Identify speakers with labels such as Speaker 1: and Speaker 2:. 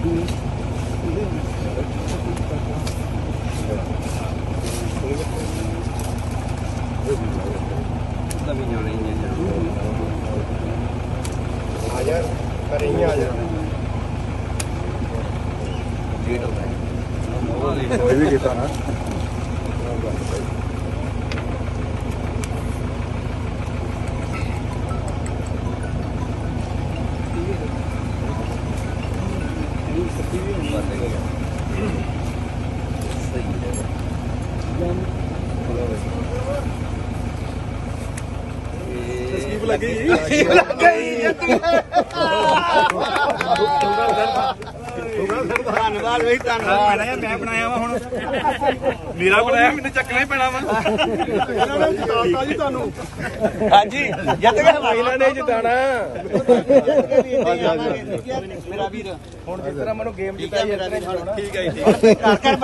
Speaker 1: Ini kita ayer. Thank you. ਲੱਗੀ
Speaker 2: ਧੰਨਵਾਦ ਬਈ ਧੰਨਵਾਦ। ਮੈਂ ਬਣਾਇਆ ਵਾ ਹੁਣ। ਮੇਰਾ ਬਣਾਇਆ ਮੈਨੂੰ ਚੱਕਣਾ ਹੀ ਪੈਣਾ ਵਾ।
Speaker 1: ਇਹਨਾਂ ਨੇ ਜਿਤਾਤਾ ਜੀ ਤੁਹਾਨੂੰ।
Speaker 2: ਹਾਂਜੀ। ਜਿੱਤ ਗਏ
Speaker 3: ਇਹਨਾਂ ਨੇ ਜਿਤਾਣਾ
Speaker 2: ਮੇਰਾ ਵੀਰ।
Speaker 3: ਹੁਣ ਜਿਸ ਤਰ੍ਹਾਂ ਮੈਨੂੰ ਗੇਮ ਜਿਤਾਈ ਇਸ ਤਰ੍ਹਾਂ
Speaker 2: ਠੀਕ ਹੈ ਜੀ। ਘਰ ਘਰ